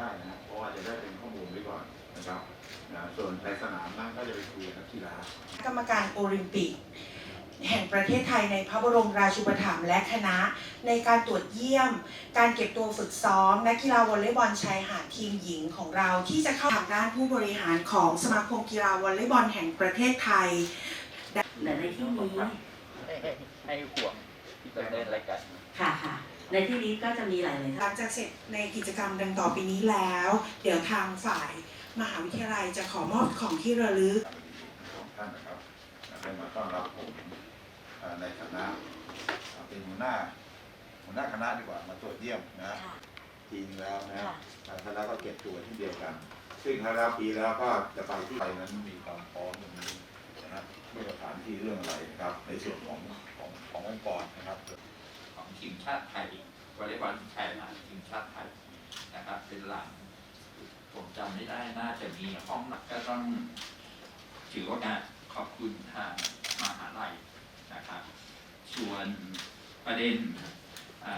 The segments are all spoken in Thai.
นี้เลยก็ได้นะเพราะว่าจะได้เป็นข้อมูลไว้ก่อนนะครับนะส่วนในสนามนั้นก็จะไปคุยกับนักกีฬากรรมการโอลิมปิก แห่งประเทศไทยในพระบรมราชูปถัมภ์และคณะ ในการตรวจเยี่ยม การเก็บตัวฝึกซ้อมนักกีฬาวอลเลย์บอลชายหาดทีมหญิงของเราที่จะเข้าทางด้านผู้บริหารของสมาคมกีฬาวอลเลย์บอลแห่งประเทศไทยและในที่นี้ให้ให้ให้ห่วงที่จะได้รายการค่ะค่ะ ในที่นี้ก็จะมีหลาย ๆหลังจากเสร็จในกิจกรรมดังต่อไปนี้แล้ว เดี๋ยวทางฝ่ายมหาวิทยาลัยจะขอมอบของที่ระลึก ของท่านนะครับได้มาต้อนรับผมเอ่อในฐานะเอ่อเป็นหัวหน้าหัวหน้าคณะดีกว่ามาตรวจเยี่ยมนะทีมแล้วนะทางคณะก็เก็บตัวที่เดียวกัน ซึ่งคณะปีแล้วก็จะไปที่ไปนั้นมีความพร้อมตรงนี้นะครับเรื่องสถานที่เรื่องอะไรนะครับ ในส่วนของของขององค์กรนะครับของ ทีมชาติไทยวอลเลย์บอลชายหาดทีมชาติไทยนะครับ เป็นหลังผมจำไม่ได้น่าจะมีห้องหลักก็ต้องถือโอกาสขอบคุณทางมหาลัยนะครับชวนประเด็นอ่า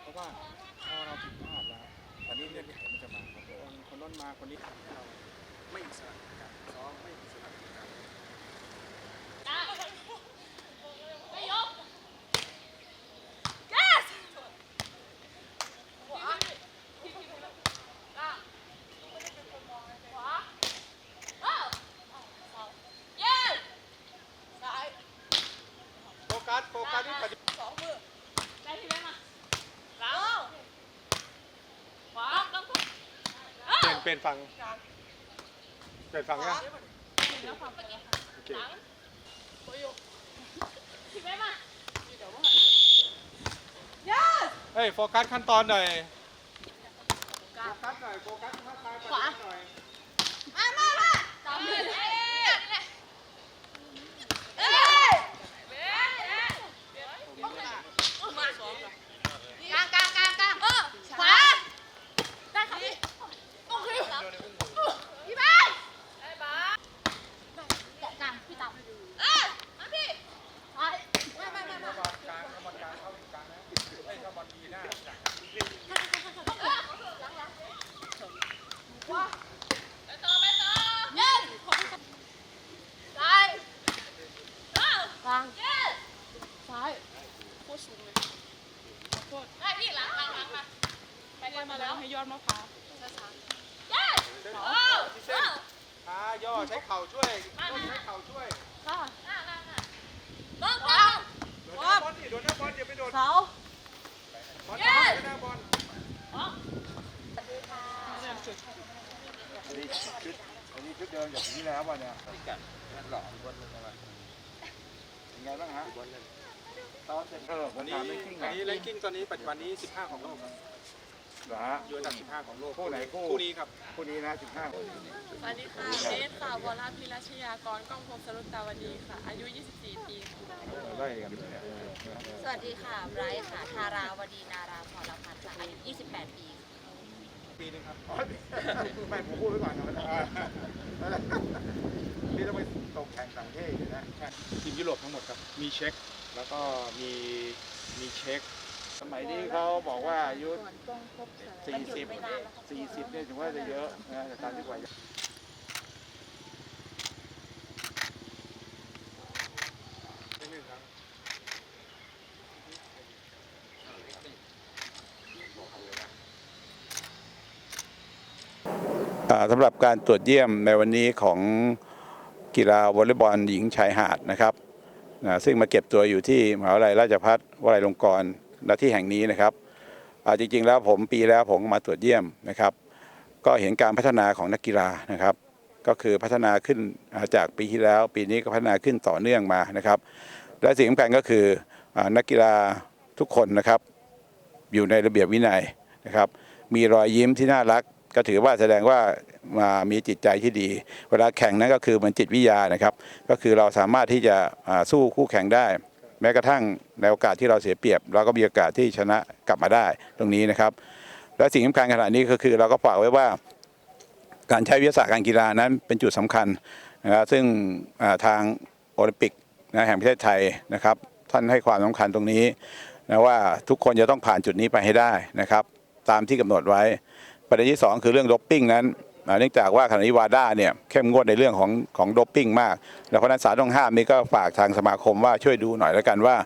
เพราะว่าพอเราผิดพลาดแล้วตอนนี้เงื่อนไขมันจะมาครับคนคนนั้น มาคนนี้ทำให้เราไม่อิสระในการซ้อมไม่อิสระในการ โฟกัสโฟกัสที่ปฏิบัติเปลี่ย นเปลี่ยนฝั่งเปลี่ยนฝั่งนะโอเคเฮ้ยโฟกัสขั้นตอนหน่อยโฟกัสหน่อยโฟกัสท่าทางปฏิบัติหน่อยกลางกลางกลางกลางเออขวาได้ค่ะพี่โอเคพี่แม่ได้บ้าเกาะกลางพี่ต่ำเออมาพี่ไปไม่ไม่ไม่ไม่ บอลกลางบอลกลางเข้าอีกกลางนะเฮ้ยถ้าบอลดีหน้า ว้าไปต่อไปต่อเย็นซ้ายเออกลางเย็นซ้ายโคตรสูงเลยขอโทษได้พี่หลังหลังหลังมาไปเรียนมาแล้ว ให้ยอดมะพร้าวช้าๆเย็นเออเออขาย่อใช้เข่าช่วยต้นใช้เข่าช่วยค่ะหน้าหน้าหน้าลงลงโดนหน้าบอลดิโดนหน้าบอลอย่าไปโดนเสาบอลไม่หน้าบอลอันนี้ชุดอันนี้ชุดเดิมจากที่แล้วป่ะเนี่ยที่กันนั่นหล่อคนนึงอะไรเป็นไงบ้างฮะตอนเสร็จเออผวัมนนี้ถามไม่กิ้งอันนี้แรงกิ้งตอนนี้ปัจจุบันนี้ 15 ของโลกครับ เหรอฮะอยู่อันดับ15 ของโลกคู่ไหนคู่คู่นี้ครับ คู่นี้นะสิบห้าสวัสดีค่ะเบสค่ะวราพิรัชยากรก้องพงศรุตตาวดีค่ะ อายุ 24 ปีค่ะไล่กันเนี่ยสวัสดีค่ะไบรท์ค่ะ ทาราวดีนาราพรพัฒน์ค่ะ อายุ 28 ปีปีนึงครับไม่ผมพูดไว้ก่อนนะนี่ต้องไปตกแข่งต่างประเทศอยู่นะทีมยุโรปทั้งหมดครับ มีเช็ค แล้วก็มีมีเช็ค สมัยนี้เขาบอกว่าอายุสี่สิบสี่สิบเนี่ยถือว่าจะเยอะนะแต่ตามที่ว่านิดนึงครับอ่าสำหรับการตรวจเยี่ยมในวันนี้ของกีฬาวอลเลย์บอลหญิงชายหาดนะครับซึ่งมาเก็บตัวอยู่ที่มหาวิทยาลัยราชภัฏวลัยลงกรณ์ ณที่แห่งนี้นะครับอาจริงๆแล้วผมปีแล้วผมมาตรวจเยี่ยมนะครับ ก็เห็นการพัฒนาของนักกีฬานะครับ ก็คือพัฒนาขึ้นจากปีที่แล้ว ปีนี้ก็พัฒนาขึ้นต่อเนื่องมานะครับ และสิ่งสำคัญก็คือนักกีฬาทุกคนนะครับ อยู่ในระเบียบวินัยนะครับ มีรอยยิ้มที่น่ารักก็ถือว่าแสดงว่ามามีจิตใจที่ดี เวลาแข่งนั้นก็คือเหมือนจิตวิทยานะครับ ก็คือเราสามารถที่จะสู้คู่แข่งได้ แม้กระทั่งในโอกาสที่เราเสียเปรียบ เราก็มีโอกาสที่ชนะกลับมาได้ตรงนี้นะครับ และสิ่งสำคัญขณะนี้ก็คือเราก็ฝากไว้ว่า การใช้วิทยาศาสตร์การกีฬานั้นเป็นจุดสำคัญนะครับซึ่งทางโอลิมปิกนะแห่งประเทศไทยนะครับ ท่านให้ความสำคัญตรงนี้นะว่าทุกคนจะต้องผ่านจุดนี้ไปให้ได้นะครับ ตามที่กำหนดไว้ ประเด็นที่ 2 คือเรื่องโดปปิ้งนั้น เนื่องจากว่าขณะนี้วาด้าเนี่ยเข้มงวดในเรื่องของของโดปปิ้งมาก แล้วเพราะนั้นสารต้องห้ามนี่ก็ฝากทางสมาคมว่าช่วยดูหน่อยแล้วกันว่า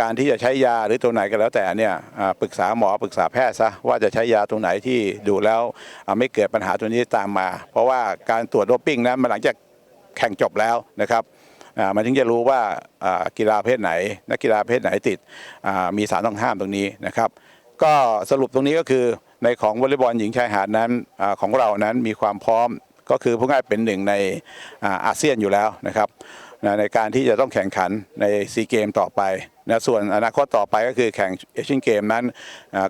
การที่จะใช้ยาหรือตัวไหนก็แล้วแต่เนี่ยปรึกษาหมอปรึกษาแพทย์ซะว่าจะใช้ยาตัวไหนที่ดูแล้วไม่เกิดปัญหาตัวนี้ตามมา เพราะว่าการตรวจโดปปิ้งนั้นมันหลังจากแข่งจบแล้วนะครับมันถึงจะรู้ว่ากีฬาเพศไหน นักกีฬาเพศไหนติดมีสารต้องห้ามตรงนี้นะครับ ก็สรุปตรงนี้ก็คือ ในของวอลเลย์บอลหญิงชายหาดนั้นอของเรานั้นมีความพร้อมก็คือพูดง่ายเป็นหนึ่งในอาเซียนอยู่แล้วนะครับในการที่จะต้องแข่งขันในซีเกมต่อไปนะส่วนอนาคตต่อไปก็คือแข่งเอเชียนเกมนั้น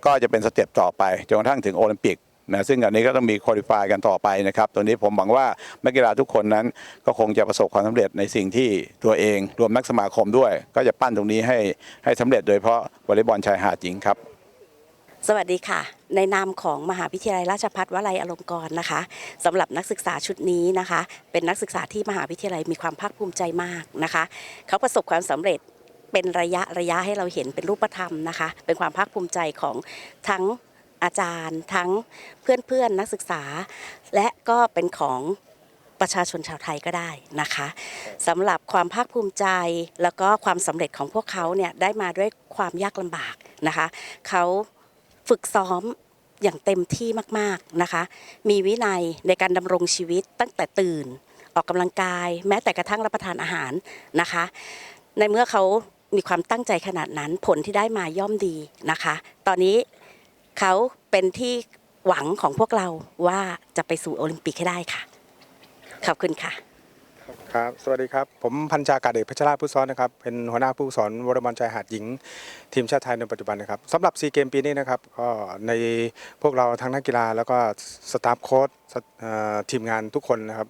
ก็จะเป็นสเต็ปต่อไปจนกระทั่งถึงโอลิมปิกนะซึ่งอันนี้ก็ต้องมีคุริฟายกันต่อไปนะครับตัวนี้ผมหวังว่านักกีฬาทุกคนนั้นก็คงจะประสบความสำเร็จในสิ่งที่ตัวเองรวมนักสมาคมด้วย ก็จะปั้นตรงนี้ให้ให้สำเร็จโดยเฉพาะวอลเลย์บอลชายหาดหญิงครับ สวัสดีค่ะ ในนามของมหาวิทยาลัยราชภัฏวลัยอลงกรณ์นะคะสำหรับนักศึกษาชุดนี้นะคะ เป็นนักศึกษาที่มหาวิทยาลัยมีความภาคภูมิใจมากนะคะ เขาประสบความสำเร็จเป็นระยะระยะให้เราเห็นเป็นรูปธรรมนะคะ เป็นความภาคภูมิใจของทั้งอาจารย์ ทั้งเพื่อนๆนักศึกษา และก็เป็นของประชาชนชาวไทยก็ได้นะคะสำหรับความภาคภูมิใจแล้วก็ความสำเร็จของพวกเขาเนี่ยได้มาด้วยความยากลำบากนะคะเขา ฝึกซ้อมอย่างเต็มที่มากๆนะคะ มีวินัยในการดำรงชีวิตตั้งแต่ตื่น ออกกำลังกาย แม้แต่กระทั่งรับประทานอาหารนะคะ ในเมื่อเขามีความตั้งใจขนาดนั้นผลที่ได้มาย่อมดีนะคะ ตอนนี้เขาเป็นที่หวังของพวกเราว่าจะไปสู่โอลิมปิกให้ได้ค่ะ ขอบคุณค่ะ ครับ สวัสดีครับ ผมพันจากาเอกพัชราผู้ซ้อนนะครับ เป็นหัวหน้าผู้สอนวอลเลย์บอลชายหาดหญิง ทีมชาติไทยในปัจจุบันนะครับสำหรับซีเกมปีนี้นะครับ ก็ในพวกเราทั้งนักกีฬาแล้วก็สตาฟโค้ชทีมงานทุกคนนะครับ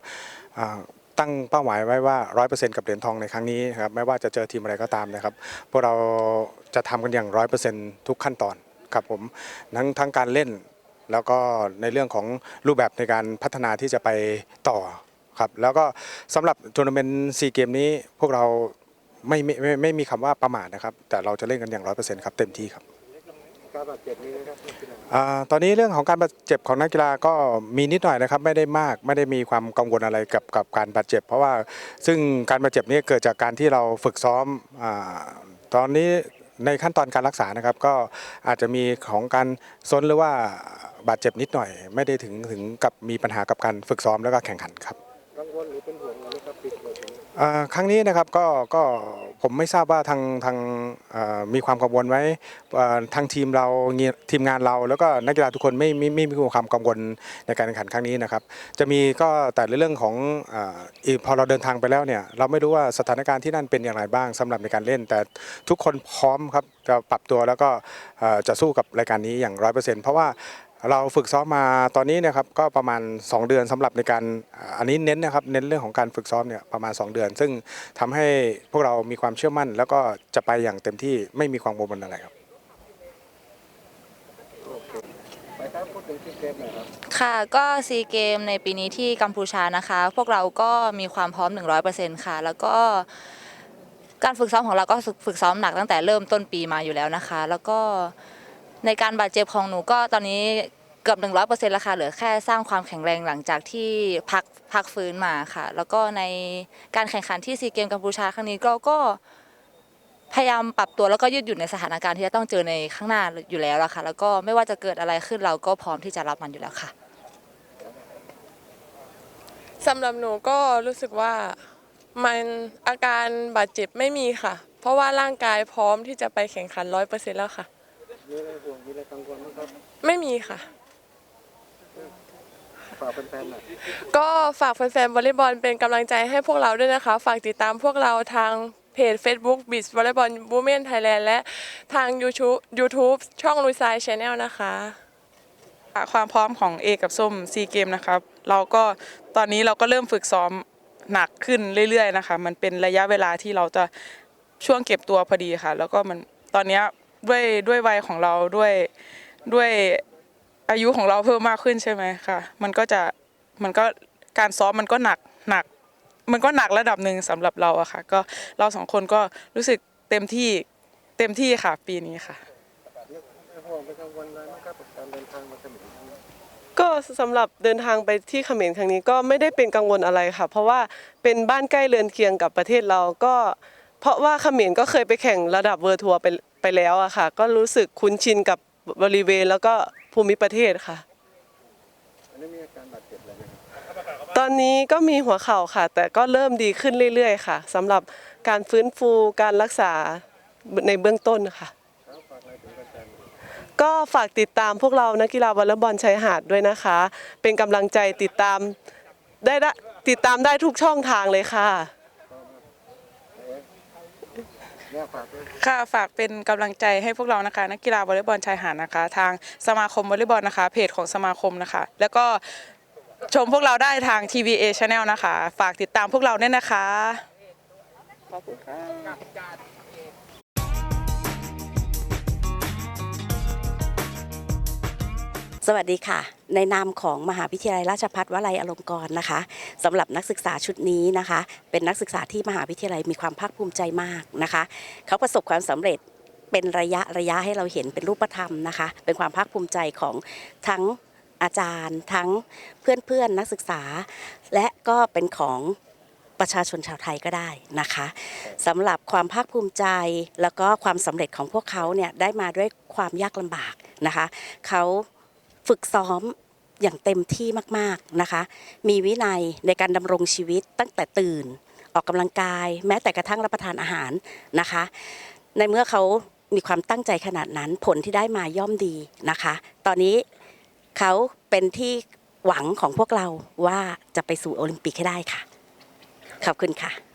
ตั้งเป้าหมายไว้ว่า 100%กับเหรียญทองในครั้งนี้นครับ ไม่ว่าจะเจอทีมอะไรก็ตามนะครับ พวกเราจะทำกันอย่าง 100%ทุกขั้นตอนครับผม ทั้งทั้งการเล่น แล้วก็ในเรื่องของรูปแบบในการพัฒนาที่จะไปต่อ ครับแล้วก็สำหรับทัวร์นาเมนต์ซีเกมนี้พวกเราไม่ไม่ไม่ไม่มีคำว่าประมาทนะครับ แต่เราจะเล่นกันอย่างร้อยเปอร์เซ็นต์ครับเต็มที่ครับอ่าตอนนี้เรื่องของการบาดเจ็บของนักกีฬาก็มีนิดหน่อยนะครับ ไม่ได้มากไม่ได้มีความกังวลอะไรกับกับการบาดเจ็บ เพราะว่าซึ่งการบาดเจ็บนี้เกิดจากการที่เราฝึกซ้อมอาตอนนี้ในขั้นตอนการรักษานะครับ ก็อาจจะมีของการซนหรือว่าบาดเจ็บนิดหน่อย ไม่ได้ถึงถึงกับมีปัญหากับการฝึกซ้อมแล้วก็แข่งขันครับอ่า ครั้งนี้นะครับก็ก็ผมไม่ทราบว่าทางทางมีความกังวลไหมทางทีมเราทีมงานเราแล้วก็นักกีฬาทุกคนไม่ไม่ไม่มีความกังวลในการแข่งขันครั้งนี้นะครับ จะมีก็แต่ในเรื่องของอพอเราเดินทางไปแล้วเนี่ยเราไม่รู้ว่าสถานการณ์ที่นั่นเป็นอย่างไรบ้างสำหรับในการเล่น แต่ทุกคนพร้อมครับจะปรับตัวแล้วก็จะสู้กับรายการนี้อย่างร้อยเปอร์เซ็นต์เพราะว่า เราฝึกซ้อมมาตอนนี้นะครับก็ประมาณ 2 เดือนสำหรับในการอันนี้เน้นนะครับเน้นเรื่องของการฝึกซ้อมเนี่ยประมาณ 2 เดือน ซึ่งทำให้พวกเรามีความเชื่อมั่น แล้วก็จะไปอย่างเต็มที่ไม่มีความกังวลอะไรครับค่ะก็ซีเกมในปีนี้ที่กัมพูชานะคะ พวกเราก็มีความพร้อม 100%ค่ะ แล้วก็การฝึกซ้อมของเราก็ฝึกซ้อมหนักตั้งแต่เริ่มต้นปีมาอยู่แล้วนะคะ แล้วก็ ในการบาดเจ็บของหนูก็ตอนนี้เกือบ 100%แล้วค่ะเหลือแค่สร้างความแข็งแรงหลังจากที่พักพักฟื้นมาค่ะ แล้วก็ในการแข่งขันที่ซีเกมกัมพูชาครั้งนี้ก็ก็พยายามปรับตัวแล้วก็ยืดหยุ่นในสถานการณ์ที่จะต้องเจอในข้างหน้าอยู่แล้วละค่ะ แล้วก็ไม่ว่าจะเกิดอะไรขึ้นเราก็พร้อมที่จะรับมันอยู่แล้วค่ะสำหรับหนูก็รู้สึกว่ามันอาการบาดเจ็บไม่มีค่ะ เพราะว่าร่างกายพร้อมที่จะไปแข่งขันร้อยเปอร์เซ็นต์แล้วค่ะ มีอะไรห่วงมีอะไรกังวลไหมครับไม่มีค่ะ ฝากแฟนๆหน่อยก็ฝากแฟนๆวอลเลย์บอลเป็นกำลังใจให้พวกเราด้วยนะคะ ฝากติดตามพวกเราทางเพจ Facebook b e a c h Volleyball Women Thailand และทาง YouTube YouTube ช่องลุยไซชแนลนะคะความพร้อมของเอกับส้มซีเกมนะครับ เราก็ตอนนี้เราก็เริ่มฝึกซ้อมหนักขึ้นเรื่อยๆนะคะ มันเป็นระยะเวลาที่เราจะช่วงเก็บตัวพอดีค่ะ แล้วก็มันตอนเนี้ย ด้วยด้วยวัยของเราด้วยด้วยอายุของเราเพิ่มมากขึ้นใช่ไหมค่ะมันก็จะมันก็การซ้อมมันก็หนักหนัก มันก็หนักระดับหนึ่งสำหรับเราอะค่ะ ก็เราสองคนก็รู้สึกเต็มที่เต็มที่ค่ะ ปีนี้ค่ะก็สำหรับเดินทางไปที่เขมรครั้งนี้ก็ไม่ได้เป็นกังวลอะไรค่ะ เพราะว่าเป็นบ้านใกล้เรือนเคียงกับประเทศเราก็ เพราะว่าเขมรก็เคยไปแข่งระดับเวอร์ทัวร์ไปไปแล้วอะค่ะ ก็รู้สึกคุ้นชินกับบริเวณแล้วก็ภูมิประเทศค่ะ ตอนนี้ก็มีหัวเข่าค่ะ แต่ก็เริ่มดีขึ้นเรื่อย ๆ ค่ะสำหรับการฟื้นฟูการรักษาในเบื้องต้นค่ะ ก็ฝากติดตามพวกเรานักกีฬาวอลเลย์บอลชายหาดด้วยนะคะ เป็นกำลังใจติดตามได้ได้ติดตามได้ทุกช่องทางเลยค่ะ ค่ะฝากเป็นกำลังใจให้พวกเรานะคะ นักกีฬาวอลเลย์บอลชายหาดนะคะ ทางสมาคมวอลเลย์บอลนะคะ เพจของสมาคมนะคะ แล้วก็ชมพวกเราได้ทาง TVA Channel นะคะ ฝากติดตามพวกเราด้วยนะคะขอบคุณค่ะ สวัสดีค่ะ ในนามของมหาวิทยาลัยราชภัฏวลัยอลงกรณ์นะคะสำหรับนักศึกษาชุดนี้นะคะ เป็นนักศึกษาที่มหาวิทยาลัยมีความภาคภูมิใจมากนะคะ เขาประสบความสำเร็จเป็นระยะระยะให้เราเห็นเป็นรูปธรรมนะคะ เป็นความภาคภูมิใจของทั้งอาจารย์ ทั้งเพื่อนๆนักศึกษา และก็เป็นของประชาชนชาวไทยก็ได้นะคะสำหรับความภาคภูมิใจแล้วก็ความสำเร็จของพวกเขาเนี่ยได้มาด้วยความยากลำบากนะคะเขา ฝึกซ้อมอย่างเต็มที่มากๆนะคะ มีวินัยในการดำรงชีวิตตั้งแต่ตื่น ออกกำลังกาย แม้แต่กระทั่งรับประทานอาหารนะคะ ในเมื่อเขามีความตั้งใจขนาดนั้นผลที่ได้มาย่อมดีนะคะ ตอนนี้เขาเป็นที่หวังของพวกเราว่าจะไปสู่โอลิมปิกให้ได้ค่ะ ขอบคุณค่ะ